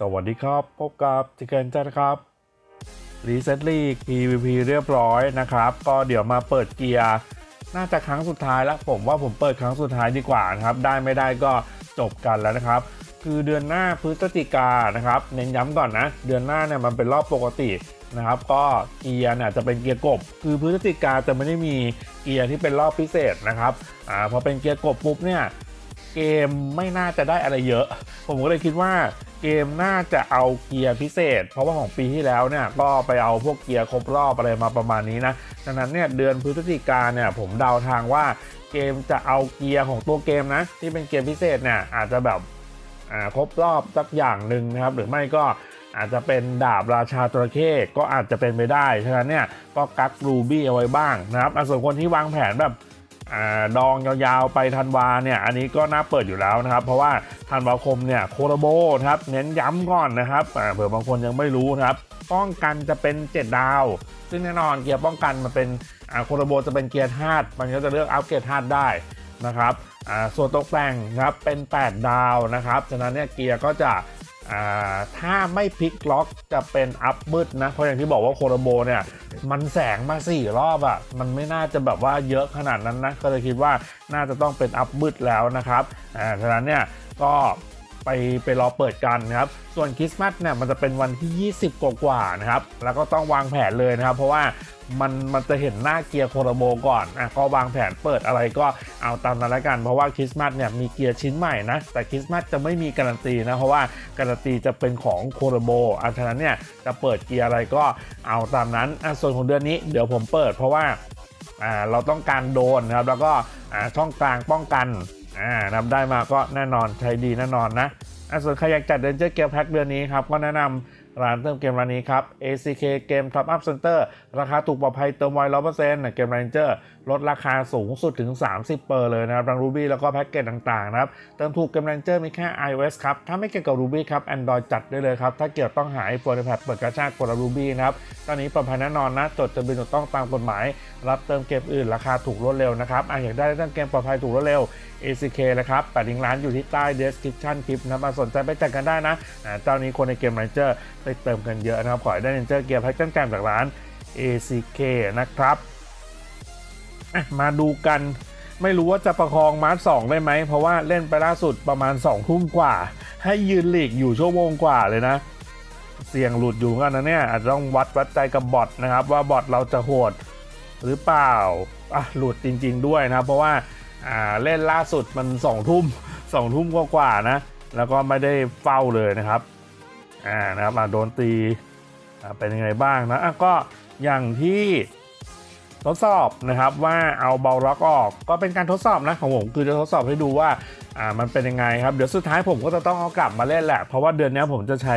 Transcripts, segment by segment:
สวัสดีครับ พบกับจิเกนจ้านะครับรีเซ็ตลีก PVP เรียบร้อยนะครับ ก็เดี๋ยวมาเปิดเกียร์น่าจะครั้งสุดท้ายแล้วผมว่าผมเปิดครั้งสุดท้ายดีกว่านะครับ ได้ไม่ได้ก็จบกันแล้วนะครับ คือเดือนหน้าพฤศจิกานะครับ เน้นย้ำก่อนนะ เดือนหน้าเนี่ยมันเป็นรอบปกตินะครับ ก็เกียร์เนี่ยจะเป็นเกียร์กบ คือพฤศจิกาจะไม่ได้มีเกียร์ที่เป็นรอบพิเศษนะครับอ่าพอเป็นเกียร์กบปุ๊บเนี่ยเกมไม่น่าจะได้อะไรเยอะ ผมก็เลยคิดว่า เกมน่าจะเอาเกียร์พิเศษ เพราะว่าของปีที่แล้วเนี่ยก็ไปเอาพวกเกียร์ครบรอบอะไรมาประมาณนี้นะดังนั้นเนี่ยเดือนพฤศจิกาเนี่ยผมเดาทางว่าเกมจะเอาเกียร์ของตัวเกมนะ ที่เป็นเกมพิเศษเนี่ยอาจจะแบบอ่าครบรอบสักอย่างหนึ่งนะครับ หรือไม่ก็อาจจะเป็นดาบราชาจระเข้ก็อาจจะเป็นไปได้ ฉะนั้นเนี่ยก็กักรูบี้เอาไว้บ้างนะครับอะส่วนคนที่วางแผนแบบ ดองยาวๆไปธันวาเนี่ยอันนี้ก็น่าเปิดอยู่แล้วนะครับ เพราะว่าธันวาคมเนี่ยโคโรโบนะครับเน้นย้ำก่อนนะครับเผื่อบางคนยังไม่รู้นะครับ ป้องกันจะเป็น 7 ดาว ซึ่งแน่นอนเกียร์ป้องกันมันเป็นโคโรโบจะเป็นเกียร์ธาตุมันก็จะเลือกอัพเกียร์ธาตุได้นะครับส่วนตกแต่งนะครับเป็น 8 ดาวนะครับฉะนั้นเนี่ยเกียร์ก็จะ ถ้าไม่พลิกล็อกจะเป็นอัพมืดนะ เพราะอย่างที่บอกว่าโคโรโบเนี่ย มันแสงมาสี่รอบอะ่ะ มันไม่น่าจะแบบว่าเยอะขนาดนั้นนะ ก็เลยคิดว่าน่าจะต้องเป็นอัพมืดแล้วนะครับอ่าฉะนั้นเนี่ยก็ไปไปรอเปิดกันนะครับ ส่วนคริสต์มาสเนี่ยมันจะเป็นวันที่ 20 กว่าๆนะครับ แล้วก็ต้องวางแผนเลยนะครับ เพราะว่า มันมันจะเห็นหน้าเกียร์โคโรโบก่อนอะก็วางแผนเปิดอะไรก็เอาตามนั้นละกัน เพราะว่าคริสต์มาสเนี่ยมีเกียร์ชิ้นใหม่นะแต่คริสต์มาสจะไม่มีการันตีนะเพราะว่าการันตีจะเป็นของโคโรโบอะฉะนั้นเนี่ยจะเปิดเกียร์อะไรก็เอาตามนั้นอะส่วนของเดือนนี้เดี๋ยวผมเปิดเพราะว่าอ่าเราต้องการโดนนะครับแล้วก็อ่าช่องกลางป้องกันอ่านำได้มาก็แน่นอนใช้ดีแน่นอนนะอะส่วนใครอยากจัดเดนเจอร์เกมแพ็คเดือนนี้ครับก็แนะนำ ร้านเติมเกมร้านนี้ครับ ACK Game Top Up Center ราคาถูกปลอดภัยเติมไวร้อยเปอร์เซ็นต์เกม Ranger ลดราคาสูงสุดถึง 30เปอร์เลยนะครับทั้ง Ruby แล้วก็แพ็กเกจต่างๆนะครับ เติมถูกเกม Ranger มีแค่ iOS ครับ ถ้าไม่เกี่ยวกับ Ruby ครับ Android จัดได้เลยครับ ถ้าเกี่ยวต้องหา iPhone iPad เปิดกระชากกด Ruby นะครับ ตอนนี้ปลอดภัยแน่นอนนะ จดจะเป็นถูกต้องตามกฎหมาย รับเติมเกมอื่นราคาถูกรวดเร็วนะครับอะอยากได้เติมเกมปลอดภัยถูกรวดเร็ว ACK นะครับแปดลิงก์ร้านอยู่ที่ใต้ description คลิปนะมาสนใจไปจัดกันได้นะเจ้านี้คนในเกม Ranger ไปเติมกันเยอะนะครับขอให้ได้ Ranger เกียร์แพ็คแจมจากร้าน ACK นะครับ อะมาดูกัน ไม่รู้ว่าจะประคองมาร์ทสองได้ไหม เพราะว่าเล่นไปล่าสุดประมาณ2องทุ่มกว่า ให้ยืนหลีกอยู่ชั่วโมงกว่าเลยนะ เสี่ยงหลุดอยู่กันนะเนี่ยอาจจะต้องวัดวัดใจกับบอทนะครับ ว่าบอทเราจะโหดหรือเปล่าอะหลุดจริง ๆด้วยนะเพราะว่าอ่าเล่นล่าสุดมัน2องทุ่มสองทุ่มกว่าๆนะ แล้วก็ไม่ได้เฝ้าเลยนะครับอ่านะครับโดนตีเป็นยังไงบ้างนะะก็อย่างที่ ทดสอบนะครับว่าเอาเบาล็อกออกก็เป็นการทดสอบนะของผมคือจะทดสอบให้ดูว่าอ่ามันเป็นยังไงครับ เดี๋ยวสุดท้ายผมก็จะต้องเอากลับมาเล่นแหละ เพราะว่าเดือนนี้ผมจะใช้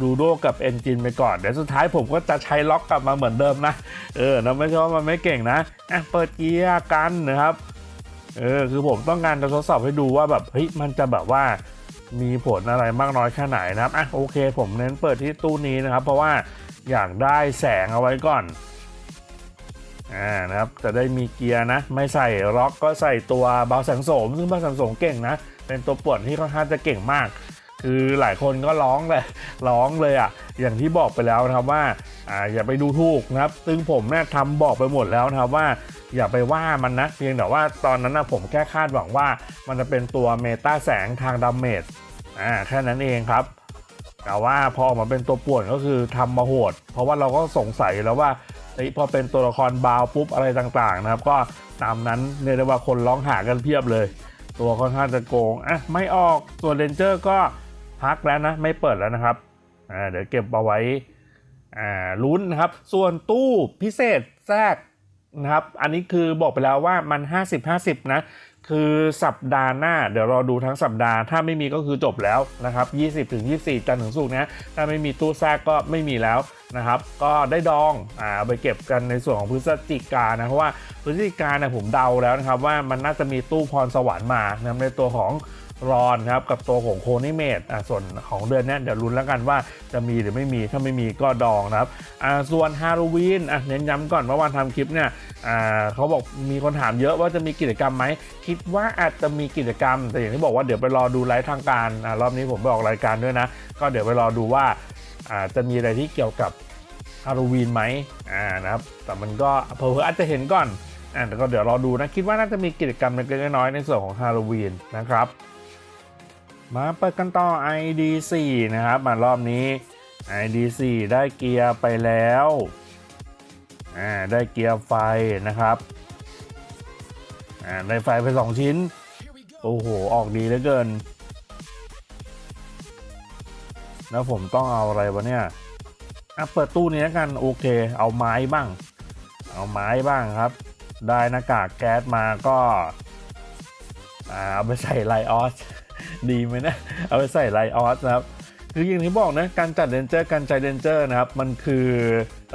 รูโดกับเอนจินไปก่อน เดี๋ยวสุดท้ายผมก็จะใช้ล็อกกลับมาเหมือนเดิมนะ เออนะไม่ใช่ว่ามันไม่เก่งนะอะเปิดเกียร์กันนะครับเออคือผมต้องการจะทดสอบให้ดูว่าแบบเฮ้ยมันจะแบบว่ามีผลอะไรมากน้อยแค่ไหนนะครับอะโอเค ผมเน้นเปิดที่ตู้นี้นะครับ เพราะว่าอยากได้แสงเอาไว้ก่อน อ่านะครับจะได้มีเกียร์นะ ไม่ใส่ล็อกก็ใส่ตัวเบาแสงโสม ซึ่งเบาแสงโสมเก่งนะ เป็นตัวปวนที่ค่อนข้างจะเก่งมาก คือหลายคนก็ร้องเลยร้องเลยอะ อย่างที่บอกไปแล้วนะครับว่าอ่าอย่าไปดูถูกนะครับ ซึ่งผมเนี่ยทำบอกไปหมดแล้วนะครับว่าอย่าไปว่ามันนะ เพียงแต่ว่าตอนนั้นนะผมแค่คาดหวังว่ามันจะเป็นตัวเมตาแสงทางดาเมจอ่าแค่นั้นเองครับแต่ว่าพอออกมาเป็นตัวป่วนก็คือทำมาโหด เพราะว่าเราก็สงสัยแล้วว่า พอเป็นตัวละครบาวปุ๊บอะไรต่างๆนะครับ ก็ตามนั้นเรียกได้ว่าคนร้องหากันเพียบเลย ตัวค่อนข้างจะโกงอะไม่ออกส่วนเรนเจอร์ก็พักแล้วนะไม่เปิดแล้วนะครับอ่าเดี๋ยวเก็บเอาไว้อ่าลุ้นนะครับ ส่วนตู้พิเศษแทรกนะครับอันนี้คือบอกไปแล้วว่ามัน 50-50 นะ คือสัปดาห์หน้า เดี๋ยวรอดูทั้งสัปดาห์ ถ้าไม่มีก็คือจบแล้วนะครับ 20ถึง24 จันทร์ถึงศุกร์นะถ้าไม่มีตู้แทรกก็ไม่มีแล้ว นะครับ ก็ได้ดองอ่าเอาไปเก็บกันในส่วนของพฤศจิกานะเพราะว่าพฤศจิกาเนี่ยผมเดาแล้วนะครับ ว่ามันน่าจะมีตู้พรสวรรค์มานะในตัวของรอนครับกับตัวของโคนิเมดอะส่วนของเดือนนี้เดี๋ยวลุ้นแล้วกันว่าจะมีหรือไม่มีถ้าไม่มีก็ดองนะครับอ่าส่วนฮาโลวีนอะเน้นย้ำก่อนว่าวันทำคลิปเนี่ยอ่าเขาบอกมีคนถามเยอะว่าจะมีกิจกรรมไหมคิดว่าอาจจะมีกิจกรรม แต่อย่างที่บอกว่าเดี๋ยวไปรอดูไลฟ์ทางการอ่ารอบนี้ผมไปออกรายการด้วยนะ ก็เดี๋ยวไปรอดูว่าอ่าจะมีอะไรที่เกี่ยวกับ ฮาโลวีนไหมอ่านะครับ แต่มันก็เผื่ออาจจะเห็นก่อนอ่าแต่ก็เดี๋ยวรอดูนะ คิดว่าน่าจะมีกิจกรรมเล็กๆน้อยๆในส่วนของฮาโลวีนนะครับ มาเปิดกันต่อ ID4 นะครับ มารอบนี้ ID4 ได้เกียร์ไปแล้วอ่าได้เกียร์ไฟนะครับอ่าได้ไฟไป 2 ชิ้น โอ้โห ออกดีเหลือเกิน แล้วผมต้องเอาอะไรวะเนี่ย อะเปิดตู้นี้แล้วกันโอเค เอาไม้บ้าง เอาไม้บ้างครับ ได้หน้ากากแก๊สมาก็อ่าเอาไปใส่ไลออสดีไหมนะ เอาไปใส่ไลออสนะครับ คืออย่างที่บอกนะการจัดเรนเจอร์การใจเรนเจอร์นะครับ มันคือ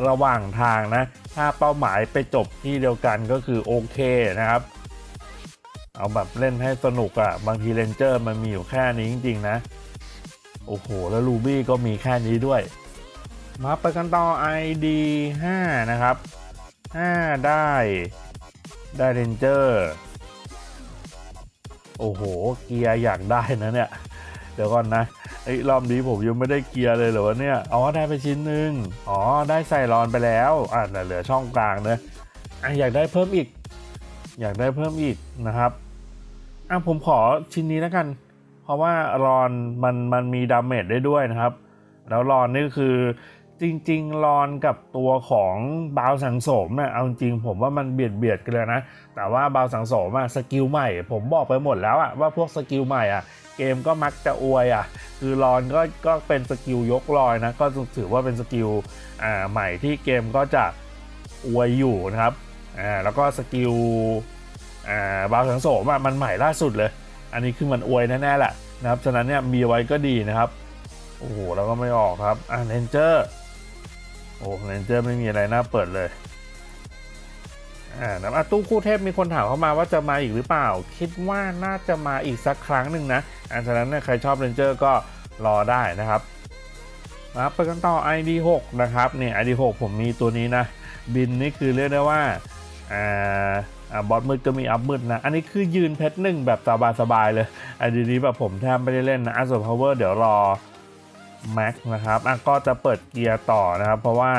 ระหว่างทางนะ ถ้าเป้าหมายไปจบที่เดียวกันก็คือโอเคนะครับ เอาแบบเล่นให้สนุกอะ่ะบางทีเรนเจอร์มันมีอยู่แค่นี้จริง ๆ นะ โอ้โห แล้วลูบี้ก็มีแค่นี้ด้วย มาไปกันต่อ ID 5 นะครับ 5 ได้ ได้เรนเจอร์โอ้โห เกียร์อยากได้นะเนี่ย เดี๋ยวก่อนนะไอ้รอบนี้ผมยังไม่ได้เกียร์เลยเหรอวะเนี่ย อ๋อ ได้ไปชิ้นหนึ่งอ๋อ ได้ใส่รอนไปแล้ว อะแต่เหลือช่องกลางเนอะอะอยากได้เพิ่มอีก อยากได้เพิ่มอีกนะครับอะผมขอชิ้นนี้แล้วกัน เพราะว่ารอนมันมันมีดาเมจได้ด้วยนะครับ แล้วรอนนี่คือ จริงๆรอนกับตัวของบาวสังโสมเนี่ยเอาจริงผมว่ามันเบียดเบียดกันเลยนะ แต่ว่าบาวสังโสมอะสกิลใหม่ ผมบอกไปหมดแล้วอะว่าพวกสกิลใหม่อะเกมก็มักจะอวยอะคือรอนก็ก็เป็นสกิลยกลอยนะก็ถือว่าเป็นสกิลอ่าใหม่ที่เกมก็จะอวยอยู่นะครับอ่าแล้วก็สกิลอ่าบาวสังโสมอะมันใหม่ล่าสุดเลย อันนี้คือมันอวยแน่ๆแหละนะครับฉะนั้นเนี่ยมีไว้ก็ดีนะครับโอ้โหแล้วก็ไม่ออกครับอ่าเรนเจอร์ โอ้เรนเจอร์ไม่มีอะไรน่าเปิดเลยอ่านะตู้คู่เทพมีคนถามเข้ามาว่าจะมาอีกหรือเปล่า คิดว่าน่าจะมาอีกสักครั้งหนึ่งนะอันฉะนั้นใครชอบเรนเจอร์ก็รอได้นะครับมาไปกันต่อ ID6 นะครับเนี่ย ID6 ผมมีตัวนี้นะ บินนี่คือเรียกได้ว่าอ่าอ่าบอสมืดก็มีอัพมืดนะ อันนี้คือยืนเพชรหนึ่งแบบสบายๆเลยไอดีนี้แบบผมแทบไม่ได้เล่นนะอัส่วน power เดี๋ยวรอ Max นะครับอะก็จะเปิดเกียร์ต่อนะครับ เพราะว่า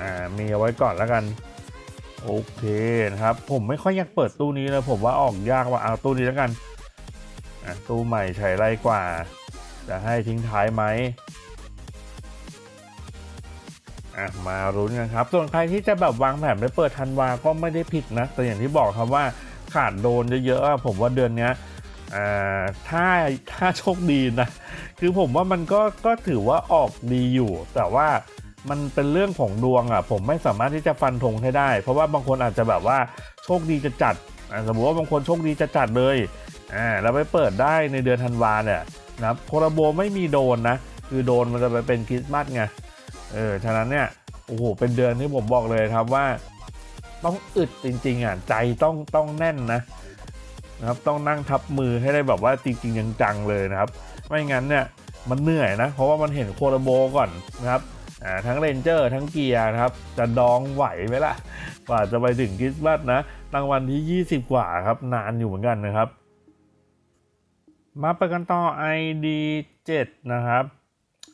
อ่ามีเอาไว้ก่อนแล้วกัน โอเคนะครับ ผมไม่ค่อยอยากเปิดตู้นี้เลยผมว่าออกยากว่าเอาตู้นี้แล้วกันอะตู้ใหม่ใช้ไรกว่า จะให้ทิ้งท้ายไหมอะมารุ้นกันครับ ส่วนใครที่จะแบบวางแผนไปเปิดธันวาก็ไม่ได้ผิดนะ แต่อย่างที่บอกครับว่าขาดโดนเยอะๆผมว่าเดือนนี้ อ่าถ้าถ้าโชคดีนะ คือผมว่ามันก็ก็ถือว่าออกดีอยู่ แต่ว่ามันเป็นเรื่องของดวงอะ ผมไม่สามารถที่จะฟันธงให้ได้ เพราะว่าบางคนอาจจะแบบว่าโชคดีจะจัดสมมติว่าบางคนโชคดีจะจัดเลยอ่าแล้วไปเปิดได้ในเดือนธันวาเนี่ยนะโคราโบไม่มีโดนนะ คือโดนมันจะไปเป็นคริสต์มาสไงเออฉะนั้นเนี่ยโอ้โหเป็นเดือนที่ผมบอกเลยครับว่า ต้องอึดจริงๆอะใจต้องต้องแน่นนะ นะครับต้องนั่งทับมือให้ได้แบบว่าจริงๆจังๆเลยนะครับ ไม่งั้นเนี่ยมันเหนื่อยนะ เพราะว่ามันเห็นโคโรโบก่อนนะครับอ่าทั้งเรนเจอร์ทั้งเกียร์นะครับ จะดองไหวไหมล่ะกว่าจะไปถึงคริสต์มาสนะรางวัลที่ 20 กว่าครับ นานอยู่เหมือนกันนะครับ มาไปกันต่อ ID 7 นะครับ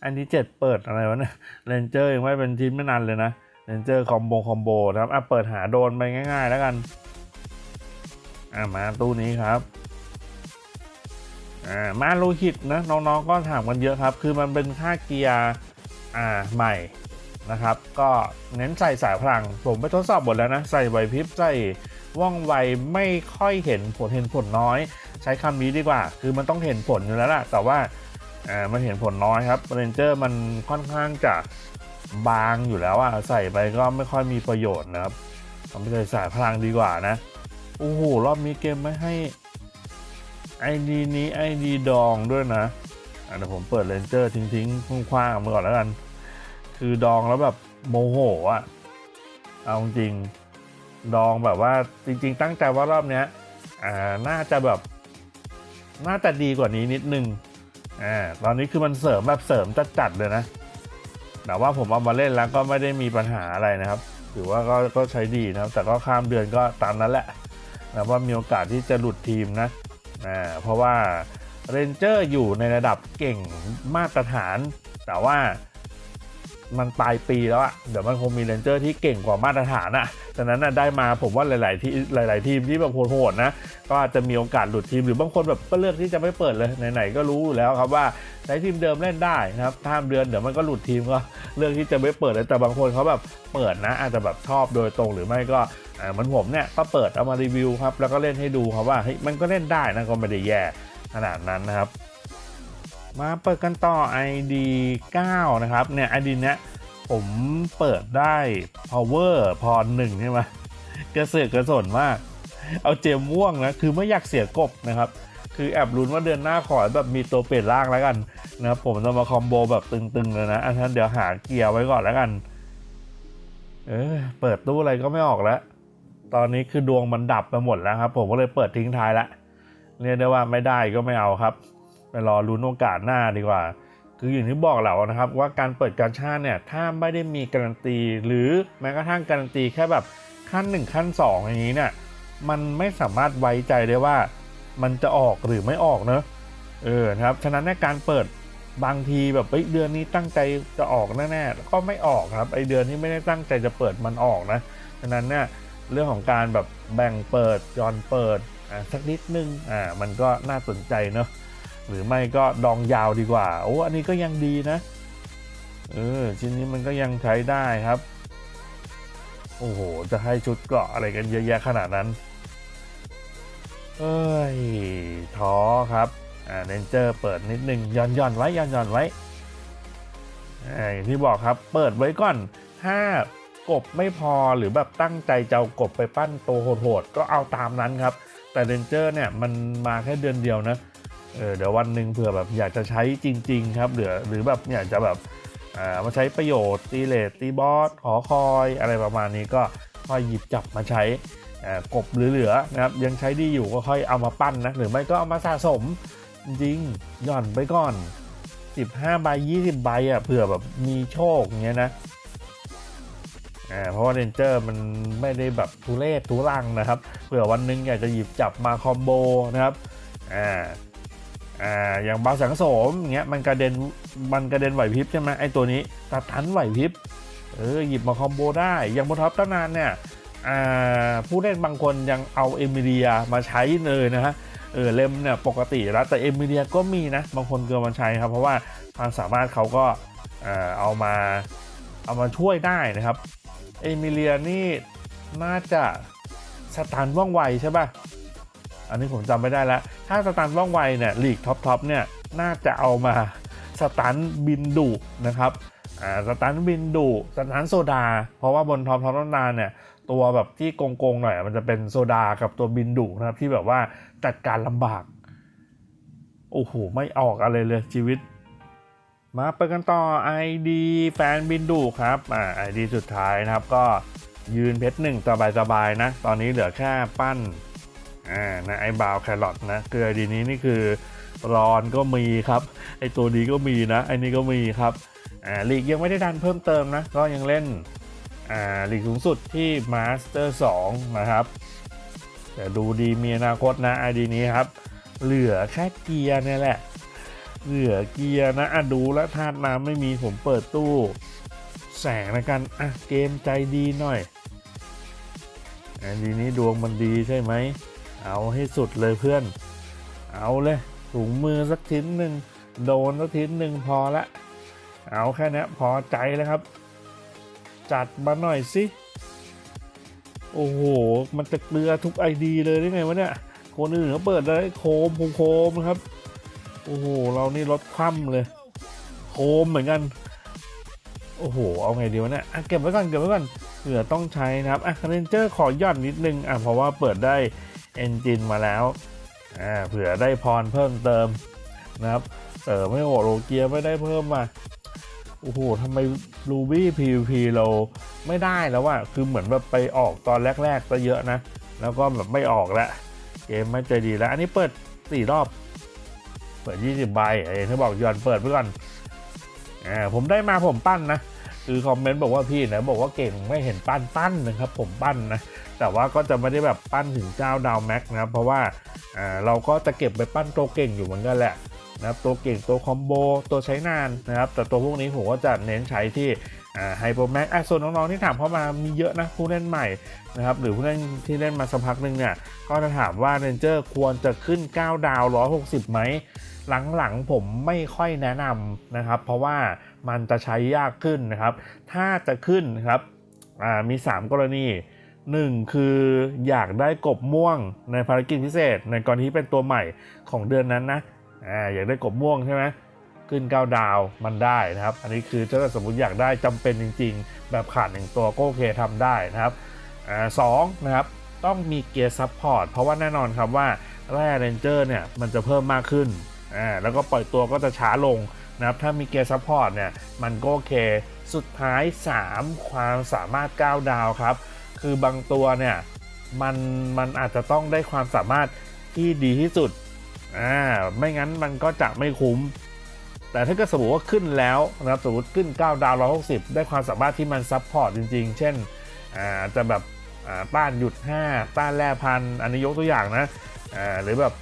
ID 7เปิดอะไรวะเนี่ยเรนเจอร์ยังไม่เป็นทีมไม่นานเลยนะเรนเจอร์คอมโบคอมโบนะครับอะเปิดหาโดนไปง่าย ๆ แล้วกัน อ่ามาตู้นี้ครับอ่ามาโลหิตนะน้องๆก็ถามกันเยอะครับ คือมันเป็นค่าเกียร์อ่าใหม่นะครับ ก็เน้นใส่สายพลัง ผมไปทดสอบหมดแล้วนะ ใส่ไหวพริบใส่ว่องไวไม่ค่อยเห็นผลเห็นผลน้อย ใช้คำนี้ดีกว่า คือมันต้องเห็นผลอยู่แล้วล่ะ แต่ว่าอ่ามันเห็นผลน้อยครับเรนเจอร์มันค่อนข้างจะบางอยู่แล้วอะใส่ไปก็ไม่ค่อยมีประโยชน์นะครับทำไปใส่สายพลังดีกว่านะ โอ้โหรอบนี้เกมไม่ให้ไอดีนี้ไอดีดองด้วยนะอะเดี๋ยวผมเปิดเลนเจอร์ทิ้งๆคว้างๆมาก่อนแล้วกัน คือดองแล้วแบบโมโหอะ เอาจริง ดองแบบว่าจริง ๆ ตั้งใจว่ารอบเนี้ย อ่า น่าจะแบบ น่าจะดีกว่านี้นิดนึง อ่า ตอนนี้คือมันเสริมแบบเสริมจัดๆเลยนะ แต่ว่าผมเอามาเล่นแล้วก็ไม่ได้มีปัญหาอะไรนะครับ ถือว่าก็ก็ใช้ดีนะครับ แต่ก็ข้ามเดือนก็ตามนั้นแหละ นะว่ามีโอกาสที่จะหลุดทีมนะอ่าเพราะว่าเรนเจอร์อยู่ในระดับเก่งมาตรฐาน แต่ว่ามันปลายปีแล้วอะเดี๋ยวมันคงมีเรนเจอร์ที่เก่งกว่ามาตรฐานอะฉะนั้นน่ะได้มาผมว่าหลาย ๆ ที่หลาย ๆ ทีมที่แบบโหดๆนะ ก็อาจจะมีโอกาสหลุดทีมหรือบางคนแบบก็เลือกที่จะไม่เปิดเลยไหน ๆ ก็รู้อยู่แล้วครับว่าใช้ทีมเดิมเล่นได้นะครับข้ามเดือนเดี๋ยวมันก็หลุดทีมก็เลือกที่จะไม่เปิดเลยแต่บางคนเขาแบบเปิดนะ อาจจะแบบชอบโดยตรงหรือไม่ก็ อ่ามือนผมเนี่ยก็เปิดเอามารีวิวครับ แล้วก็เล่นให้ดูครับว่าเฮ้ยมันก็เล่นได้นะก็ไม่ได้แย่ขนาดนั้นนะครับ มาเปิดกันต่อ ID 9 นะครับเนี่ย ID เนี้ยผมเปิดได้ power พอหนึ่งใช่ไหมกระเสือกกระสนมาก เอาเจมม่วงนะ คือไม่อยากเสียกบนะครับ คือแอบลุ้นว่าเดือนหน้าขอแบบมีตัวเปลี่ยนร่างแล้วกันนะครับผมจะมาคอมโบแบบตึงๆเลยนะ อันนั้นเดี๋ยวหาเกียร์ไว้ก่อนแล้วกัน เออเปิดตู้อะไรก็ไม่ออกแล้ว ตอนนี้คือดวงมันดับไปหมดแล้วครับ ผมก็เลยเปิดทิ้งท้ายละเรียกได้ว่าไม่ได้ก็ไม่เอาครับ ไปรอลุ้นโอกาสหน้าดีกว่า คืออย่างที่บอกเรานะครับ ว่าการเปิดการชาติเนี่ยถ้าไม่ได้มีการันตี หรือแม้กระทั่งการันตีแค่แบบขั้น 1 ขั้น 2 อย่างนี้เนี่ยมันไม่สามารถไว้ใจได้ว่ามันจะออกหรือไม่ออกเนอะเออครับฉะนั้นในการเปิดบางทีแบบเดือนนี้ตั้งใจจะออกแน่ๆแล้วก็ไม่ออกครับไอเดือนที่ไม่ได้ตั้งใจจะเปิดมันออกนะฉะนั้นเนี่ย เรื่องของการแบบแบ่งเปิดย้อนเปิดอ่าสักนิดนึงอ่ามันก็น่าสนใจเนอะหรือไม่ก็ดองยาวดีกว่าโอ้อันนี้ก็ยังดีนะเออชิ้นนี้มันก็ยังใช้ได้ครับ โอ้โห จะให้ชุดเกราะอะไรกันเยอะแยะขนาดนั้น เอ้ยท้อครับอ่าเรนเจอร์เปิดนิดนึงย่อนย่อนไว้ย่อนย่อนไว้อ่าอย่างที่บอกครับ เปิดไว้ก่อนถ้า กบไม่พอหรือแบบตั้งใจจะเอากบไปปั้นโตโหดๆก็เอาตามนั้นครับ แต่เรนเจอร์เนี่ยมันมาแค่เดือนเดียวนะเออเดี๋ยววันหนึ่งเผื่อแบบอยากจะใช้จริง ๆ ครับหรือหรือแบบอยากจะแบบมาใช้ประโยชน์ตีเลทตีบอสหอคอยอะไรประมาณนี้ก็ค่อยหยิบจับมาใช้กบเหลือๆนะครับยังใช้ดีอยู่ก็ค่อยเอามาปั้นนะหรือไม่ก็เอามาสะสมจริงหย่อนไปก่อน 15ใบ20ใบอะเผื่อแบบมีโชคเงี้ยนะ เพราะว่าเรนเจอร์มันไม่ได้แบบทุเรศทุรังนะครับเผื่อวันนึงอยากจะหยิบจับมาคอมโบนะครับอ่าอ่าอย่างบาสังสมอย่างเงี้ยมันกระเด็นมันกระเด็นไหวพริบใช่ไหมไอตัวนี้ตัดทันไหวพริบเออหยิบมาคอมโบได้อย่างบนท็อปตั้งนานเนี่ยอ่าผู้เล่นบางคนยังเอาเอมิเลียมาใช้เลยนะฮะเออเล่มเนี่ยปกติแล้วแต่เอมิเลียก็มีนะบางคนเกินมาใช้ครับ เพราะว่าความสามารถเขาก็เอ่อเอามาเอามาช่วยได้นะครับ เอมิเลียนี่น่าจะสตันว่องไวใช่ป่ะ อันนี้ผมจำไม่ได้แล้ว ถ้าสตันว่องไวเนี่ยลีกท็อปทอปเนี่ยน่าจะเอามาสตันบินดุนะครับอ่าสตันบินดุสตันโซดา เพราะว่าบนท็อปท็อปนานเนี่ยตัวแบบที่โกงๆหน่อยมันจะเป็นโซดากับตัวบินดุนะครับที่แบบว่าจัดการลำบาก โอ้โห ไม่ออกอะไรเลยชีวิต มาเปิดกันต่อ ID แฟนบินดุครับอ่า ID สุดท้ายนะครับก็ยืนเพชรหนึ่งสบายๆนะ ตอนนี้เหลือแค่ปั้นอ่านะไอ้บาวแครอทนะคือไอดีนี้นี่คือรอนก็มีครับ ไอตัวนี้ก็มีนะไอนี้ก็มีครับอ่าลีกยังไม่ได้ดันเพิ่มเติมนะ ก็ยังเล่นอ่าลีกสูงสุดที่มาสเตอร์2นะครับ แต่ดูดีมีอนาคตนะไอดีนี้ครับ เหลือแค่เกียร์นี่แหละ เหลือเกียร์นะอะดูแล้วธาตุน้ำไม่มีผมเปิดตู้ แสงล้วกันอะเกมใจดีหน่อยไอดีนี้ดวงมันดีใช่ไหม เอาให้สุดเลยเพื่อน เอาเลยถุงมือสักชิ้นหนึ่งโดนสักชิ้นหนึ่งพอละ เอาแค่นี้พอใจแล้วครับ จัดมาหน่อยสิโอ้โห มันจะเกลือทุกไอดีเลยได้ไงวะเนี่ย คนอื่นเขาเปิดได้โคมโคมโคมนะครับ โอ้โห เรานี่ลดคว่ำเลยโคมเหมือนกัน โอ้โห เอาไงดีวะเนี่ยเก็บไว้ก่อน เก็บไว้ก่อนเผื่อต้องใช้นะครับ อะเรนเจอร์ขอย่อนนิดนึง อะ เพราะว่าเปิดได้เอนจินมาแล้ว อ่า เผื่อได้พรเพิ่มเติมนะครับ เออไม่โหโรเกียไม่ได้เพิ่มมาโอ้โหทำไมรูบี้ PVP เราไม่ได้แล้วอะคือเหมือนแบบไปออกตอนแรกๆก็เยอะนะ แล้วก็แบบไม่ออกล้วเกมไม่ใจดีแล้ว อันนี้เปิดสี่รอบ เปิด 20 ใบเอ้ยเขาบอกหย่อนเปิดไปก่อนอ่าผมได้มาผมปั้นนะคือคอมเมนต์บอกว่าพี่นะบอกว่าเก่งไม่เห็นปั้นปั้นนะครับ ผมปั้นนะแต่ว่าก็จะไม่ได้แบบปั้นถึงเจ้าดาวแม็กนะครับเพราะว่าอ่าเราก็จะเก็บไปปั้นตัวเก่งอยู่เหมือนกันแหละนะครับตัวเก่งตัวคอมโบตัวใช้นานนะครับแต่ตัวพวกนี้ผมก็จะเน้นใช้ที่ ไฮโปรแม็กอะส่วนน้องๆที่ถามเข้ามามีเยอะนะผู้เล่นใหม่นะครับหรือผู้เล่นที่เล่นมาสักพักหนึ่งเนี่ยก็จะถามว่าเรนเจอร์ควรจะขึ้น 9 ดาว 160 ไหม หลังๆผมไม่ค่อยแนะนำนะครับ เพราะว่ามันจะใช้ยากขึ้นนะครับ ถ้าจะขึ้นครับอ่ามี 3 กรณี 1 คืออยากได้กบม่วงในภารกิจพิเศษ ในกรณีที่เป็นตัวใหม่ของเดือนนั้นนะออยากได้กบม่วงใช่ไหม ขึ้น 9 ดาวมันได้นะครับ อันนี้คือถ้าสมมติอยากได้จำเป็นจริง ๆ แบบขาดหนึ่งตัวก็โอเคทำได้นะครับอสองนะครับต้องมีเกียร์ซัพพอร์ตเพราะว่าแน่นอนครับว่าแร่เรนเจอร์เนี่ยมันจะเพิ่มมากขึ้นอ่าแล้วก็ปล่อยตัวก็จะช้าลงนะครับถ้ามีเกียร์ซัพพอร์ตเนี่ยมันก็โอเค สุดท้าย 3 ความสามารถ 9 ดาวครับ คือบางตัวเนี่ยมันมันอาจจะต้องได้ความสามารถที่ดีที่สุดอ่าไม่งั้นมันก็จะไม่คุ้ม แต่ถ้าเกิดสมมติว่าขึ้นแล้วนะครับสมมติขึ้น 9 ดาว 160 ได้ความสามารถที่มันซัพพอร์ตจริง ๆ เช่นอาจะแบบต้านหยุด 5 ต้านแร่พันอันนี้ยกตัวอย่างนะหรือแบบ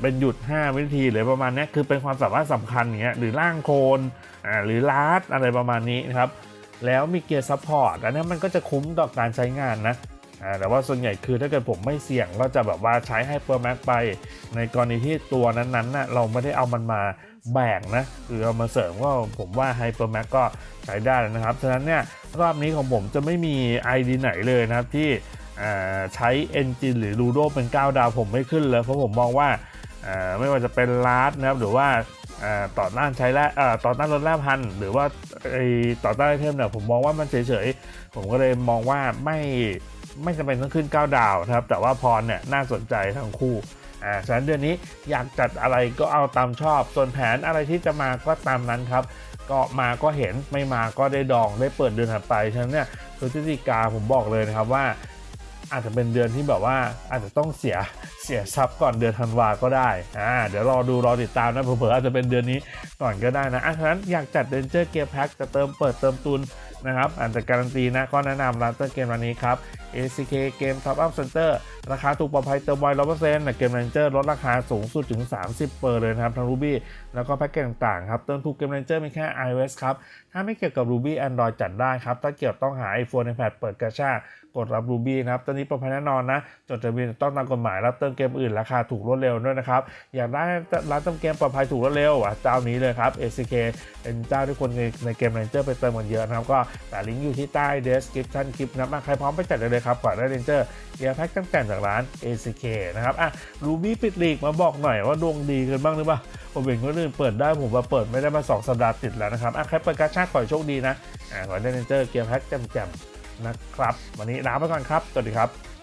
เป็นหยุด 5 วินาทีหรือประมาณนี้คือเป็นความสามารถสำคัญอย่างเงี้ยหรือล่างโคนหรือลาดอะไรประมาณนี้นะครับแล้วมีเกียร์ซัพพอร์ตอันนี้มันก็จะคุ้มต่อการใช้งานนะแต่ว่าส่วนใหญ่คือถ้าเกิดผมไม่เสี่ยงก็จะแบบว่าใช้ให้เปอร์แม็กไป ในกรณีที่ตัวนั้นๆน่ะเราไม่ได้เอามันมา แบ่งนะหรือเอามาเสริมก็ผมว่าไฮเปอร์แม็กก็ใช้ได้แล้วนะครับ ฉะนั้นเนี่ยรอบนี้ของผมจะไม่มี ID ไหนเลยนะครับที่ใช้ Engine หรือ Ludo เป็น 9 ดาวผมไม่ขึ้นเลย เพราะผมมองว่าไม่ว่าจะเป็นลาร์ดนะครับหรือว่าต่อต้านใช้แร่ต่อต้านลดแร่พันหรือว่าต่อต้านไอเทมเนี่ยผมมองว่ามันเฉยๆ ผมก็เลยมองว่าไม่ไม่จำเป็นต้องขึ้น 9 ดาวนะครับแต่ว่าพรเนี่ยน่าสนใจทั้งคู่ อ่าฉะนั้นเดือนนี้อยากจัดอะไรก็เอาตามชอบ ส่วนแผนอะไรที่จะมาก็ตามนั้นครับ ก็มาก็เห็นไม่มาก็ได้ดองได้เปิดเดือนถัดไปฉะนั้นเนี่ยพฤศจิกาผมบอกเลยนะครับว่าอาจจะเป็นเดือนที่แบบว่าอาจจะต้องเสียเสียทรัพย์ก่อนเดือนธันวาก็ได้อ่าเดี๋ยวรอดูรอติดตามนะเผื่ออาจจะเป็นเดือนนี้ก่อนก็ได้นะอะฉะนั้นอยากจัดเดนเจอร์เกมแพ็กจะเติมเปิดเติมตุนนะครับอาจจะการันตีนะก็แนะนำร้านเตอร์เกมร้านนี้ครับ ACK เกม Top Up Center ราคาถูกปลอดภัยเติมไวร้อยเปอร์เซ็นต์เกมเรนเจอร์ลดราคาสูงสุดถึง 30 เปอร์เลยนะครับ ทั้ง Ruby แล้วก็แพ็กเกจต่างๆครับ เติมถูกเกมเรนเจอร์มีแค่ iOS ครับ ถ้าไม่เกี่ยวกับ Ruby Android จัดได้ครับ ถ้าเกี่ยวต้องหา iPhone iPad เปิดกระชากดรับ Ruby นะครับตอนนี้ปลอดภัยแน่นอนนะ จดทะเบียนต้องตามกฎหมายรับเติมเกมอื่นราคาถูกรวดเร็วด้วยนะครับอยากได้ร้านเติมเกมปลอดภัยถูกรวดเร็วอะเจ้านี้เลยครับ ACK เป็นเจ้าที่คนในในเกม Ranger ไปเติมกันเยอะนะครับก็แต่ลิงก์อยู่ที่ใต้ description คลิปนะครับใครพร้อมไปจัดได้ยครับก่อนได้ Ranger เกียร์แพ็กตั้งแต่จากร้าน ACK นะครับอะรูบี้ปิดลีกมาบอกหน่อยว่าดวงดีกันบ้างหรือเปล่าผมเห็นคนอื่นเปิดได้ผมมาเปิดไม่ได้มาสองสัปดาห์ติดแล้วนะครับอะใครเปิดกาชาขอให้โชคดีนะอะขอให้ได้ Ranger เกียร์แพ็คแจ่มๆนะครับ วันนี้ลาไปก่อนครับ สวัสดีครับ